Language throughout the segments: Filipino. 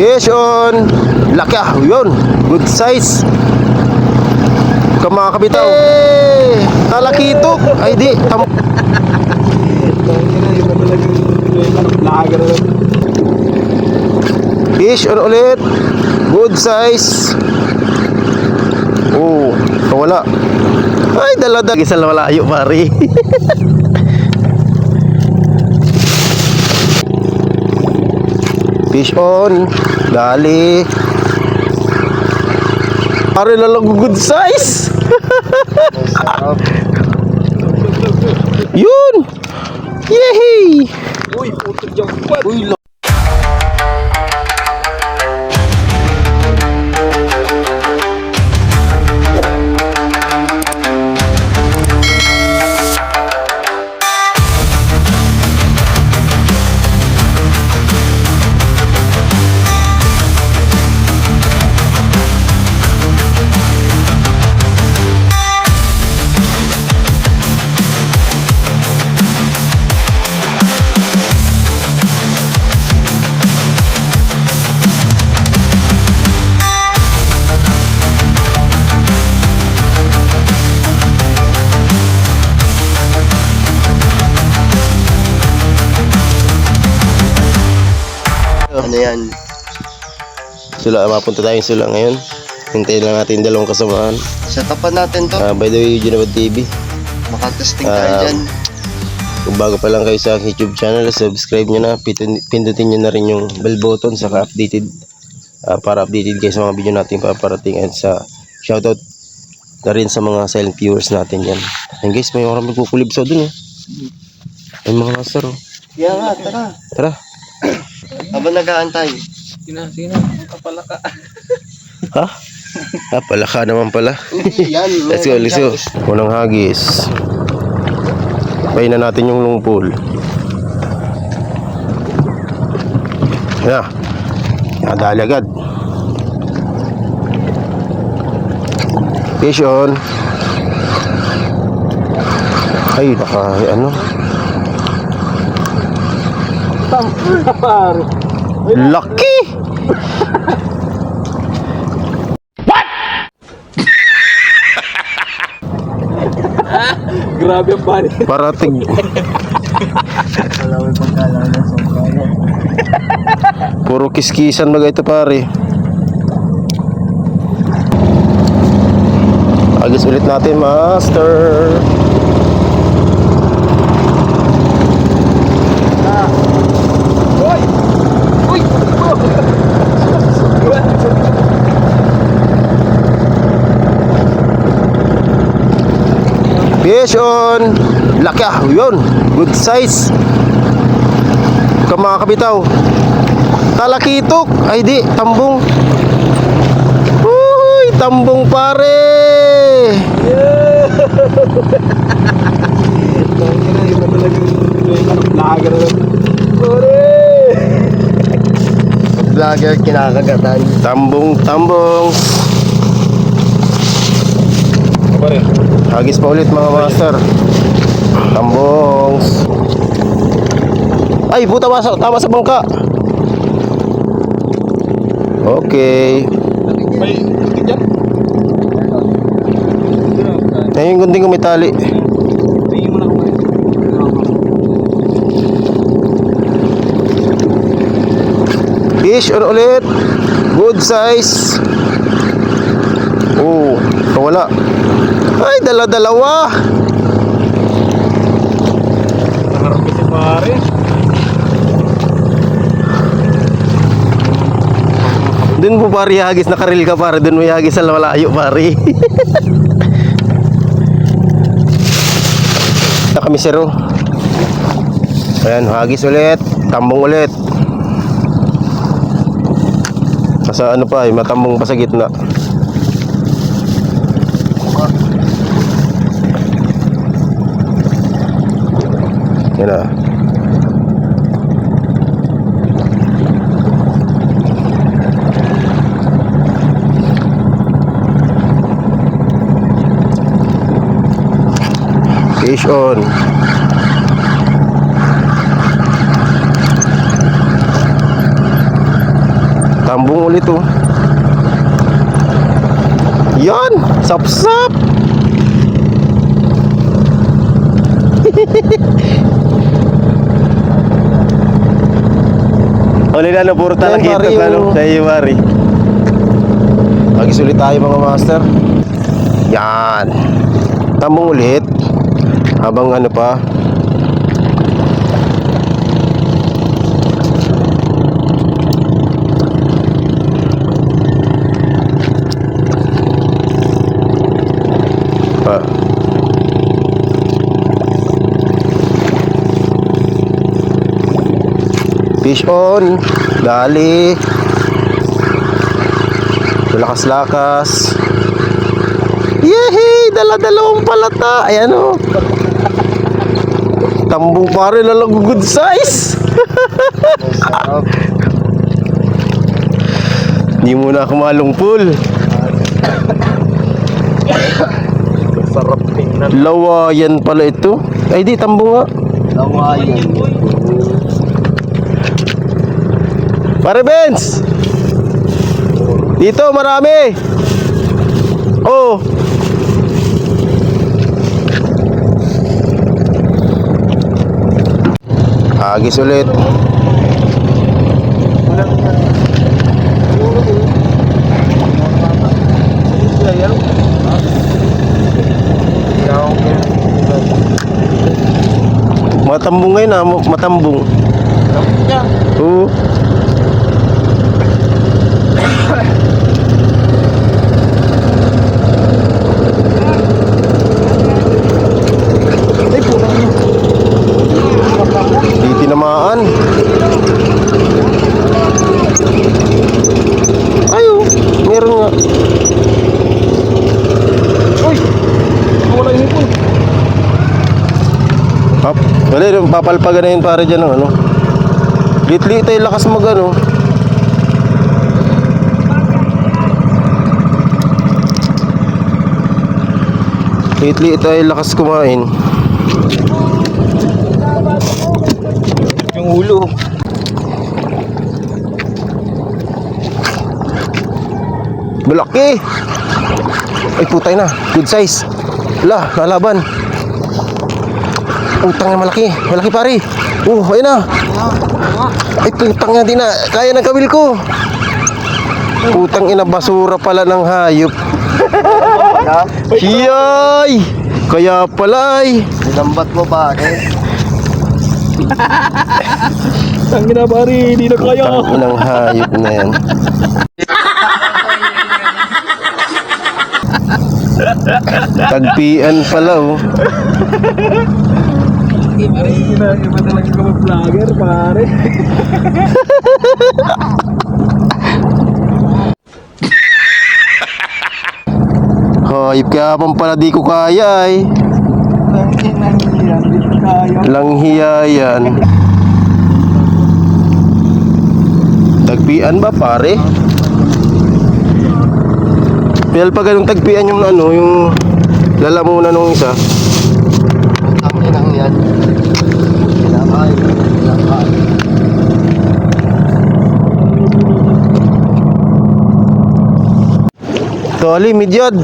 Fish on. Laki ah. Yun. Good size. Ka mga kabitaw. Eh, talakitok. Ay di. Tam Fish on ulit. Good size. Oh, wala. Ay, dala-dala. Gisal na malayo, pare. Fish on. Dali. Pare lalag good size. Yun. Yehey. Uy, dyan. Uy, Ano yan? Sula, mapunta tayong sula ngayon. Hintayin lang natin dalawang kasamahan. Sa tapat natin to. Ah, by the way, Junabad TV. Makatesting tayo Ah, dyan. Kung bago pa lang kayo sa aking YouTube channel, subscribe nyo na. Pindutin nyo na rin yung bell button saka updated ah, para updated kayo sa mga video natin paparating at sa shoutout na rin sa mga silent viewers natin dyan. And guys, may orang magkukulibsaw dun eh. Ay mga master oh. Kaya nga, tara. Tara. Habang nag-aantay. Sina, sina. Kapala ka. Ha? Ah, pala ka naman pala. Yan. Let's go, let's go. Unang hagis. Pay na natin yung long pool. Yeah. Nadali agad. Fish on. Ay, naka, ano? Pare. Lucky! Grabe ang pare. Parating. Pagkala na sa kaya. Puro kiskisan bagay ito pare. Agis ulit natin, master. On. Laki ah, yun. Good size. Ka mga kabitaw. Talakitok. Ay di, tambong. Uy, tambong pare. Vlogger kinakagatan. Tambong, tambong. Pare. Hagis pa ulit mga master. Tambong. Ay, puta masa, tama sa bangka. Okay. May puti dyan. Ayun yung gunting ko may tali. Tingin mo na kumain. Fish on ulit. Good size. Oh, wala. Ay, dala-dalawa. Nangarap ko si pare. Dun po pare hagis nakaril ka pare. Dun mo hagis sa malayo pare. na kami siro. Ayan, hagis ulit. Tambong ulit. Sa ano pa, eh, matambong pa sa gitna. Na. Fish on. Tam Tambong ulit oh. Yan! Sapsap! Uli na puro talakito pare, ka no, yung- sa iyo, Mari. Magisulit tayo mga master. Yan. Tambong ulit. Habang ano. Pa. Fish on. Dali. Lakas-lakas. Yehey! Dala-dalawang palata. Ayan o. Tambong pare na lang good size. Hindi muna ako malungpul. Sarap tingnan. Lawayan pala ito. Ay di, tambong nga. Lawayan. Pare Benz! Dito, marami! Oh! Agis ulit. Matambong ngayon ah, ma- matambong. Oo. Di tinamaan. Ayo, meron nga. Uy! Wala yung hipon. Pap, wala yun, papalpagan na yun para dyan ng ano. Litli tayo lakas mag ano. Litli tayo lakas kumain. Yung ulo. Malaki! Ay putay na, good size. Wala, nalaban. Utang na malaki, malaki pare. Oh, ayun na. Ay putang na din na, kaya ng kabil ko. Putang ina, basura pala ng hayop. Hiyay! Kaya pala ay. Nilambat mo ba eh? Tangin na pare, hindi na kaya. Inang hayop na yan. Tagpian pala oh. Iba, talaga ka mag-vlogger pare. Hayop kaya pang pala di ko kaya ay. Langhiya yan. Tagpian ba pare? Pero pag ganung tagpian yung ano, yung lalamunan nung isa. Ang inang yan. Kailangan. Kailangan. Toli, midyad.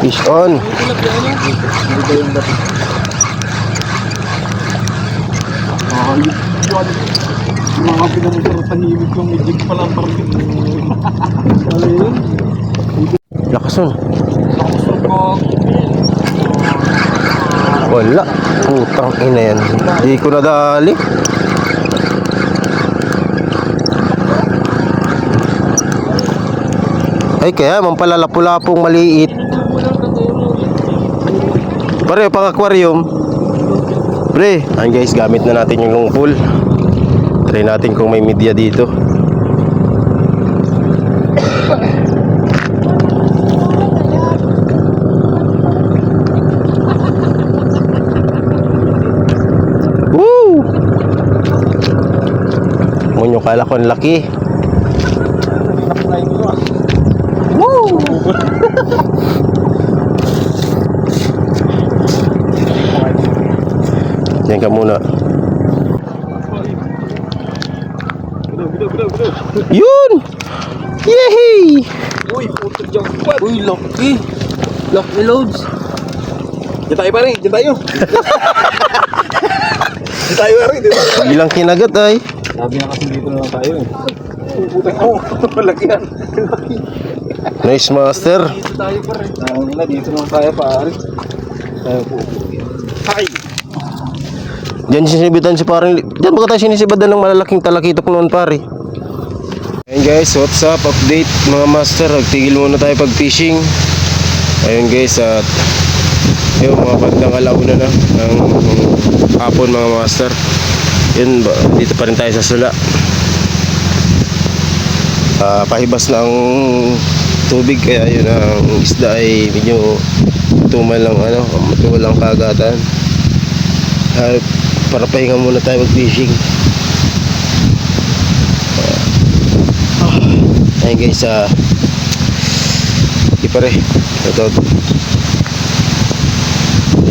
Fish on. Mga pinamutaro tahimik yung ijig pala ang parang. Ano yun? Lakas nun. Lakas ko. Wala. Putang ina yan. Di ko nadali. Ay kaya mampalalapu-lapong maliit. Pare, pang aquarium. Pre, ayun guys, gamit na natin yung long pool. Try natin kung may media dito. Woo! Munyo kala ko ang laki. Yan ka muna. Yun! Yehey! Uy, puto jackpot. Uy, laki. Laki loads. Diyan tayo pare, diyan tayo. Diyan tayo pare, di ba? Ilang kinagat ay. Sabi na kasi dito na tayo eh. Putang oh, malaki yan. Malaki. Nice master. Dito tayo pare. Dito na tayo pare. Tayo po. Hay. Diyan sinisibitan si parang... Diyan baga tayo sinisibadan ng malalaking talakitok noon pare. Ayun guys, what's up? Update mga master. Nagtigil muna tayo pag fishing. Ayun guys, at... Yung mga bandang alauna na ng hapon mga master. Yun, dito pa rin tayo sa sula. Ah, pahibas na ang tubig kaya yun ang isda ay medyo tumal lang ano, tumal lang kagatan. Ah, para pahinga muna tayo mag fishing. Ah, ayun guys, ah, di pare, ito,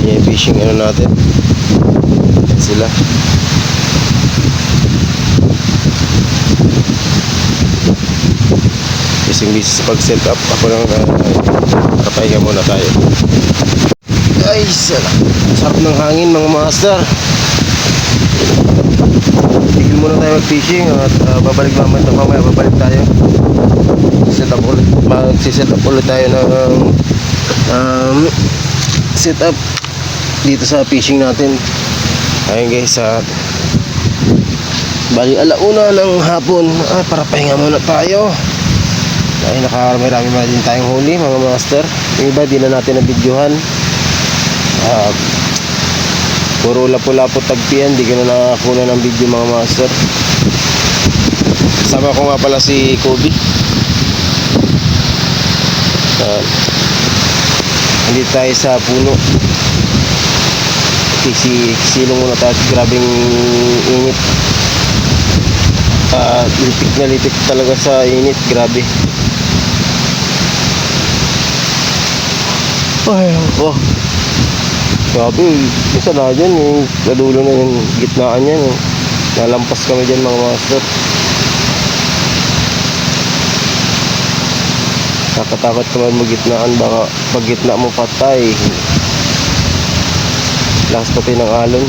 yan yung fishing ano natin. Yan sila. Kasing busy sa pag-set up. Ako lang uh, kapahinga muna tayo. Ay, sala. Sarap ng hangin mga master. Muna tayo mag-fishing at uh, babalik mamaya, mamaya babalik tayo. Set up ulit. Mag-set up ulit tayo ng um, set up dito sa fishing natin. Ayun guys, at bali alauna ng hapon. Ay, para pahinga muna tayo. Ay, nakarami-rami na din tayong huli mga master. Yung iba, di na natin na-videohan. Ah, puro lapo-lapo tagpian, di ko na nakakuna ng video mga master. Sama ko nga pala si Kobe. Ah, hindi tayo sa puno. Kisi, silong muna tayo. Grabing init. Ah, litik na litik talaga sa init. Grabe. Ay, oh. Grabe, isa na dyan, yung kadulo na yung gitnaan yan. Eh. Nalampas kami dyan mga master. Nakatakot naman magitnaan, baka pag gitna mo patay. Lakas pati ng alon.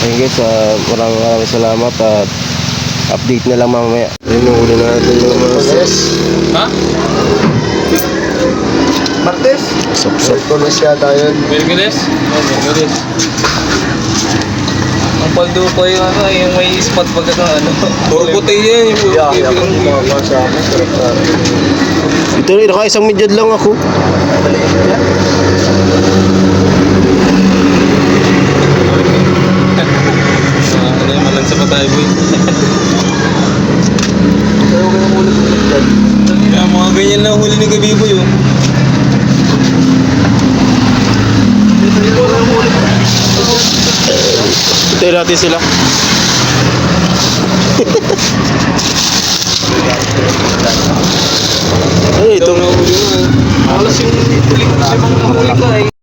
Ayun guys, ah, maraming maraming salamat at update na lang mamaya. Ayun, yung uli natin yung mga master. Ha? Martes. Sop-sop. Tulis yata yun. Merkulis? Oh, Merkulis. Ang paldo ko yung ano, yung may spot pagka ng ano. Puro puti yan. Yung Yeah, yeah, mga mga sa akin. Na. Ito rin, nakaisang midyad lang ako. Ano yung malansa pa tayo, boy. Kaya ulit ulit yan. Kaya mga ganyan lang huli ni Gabibo yun. Ito natin sila. Ay, ito. Alas yung huli, limang huli ka eh.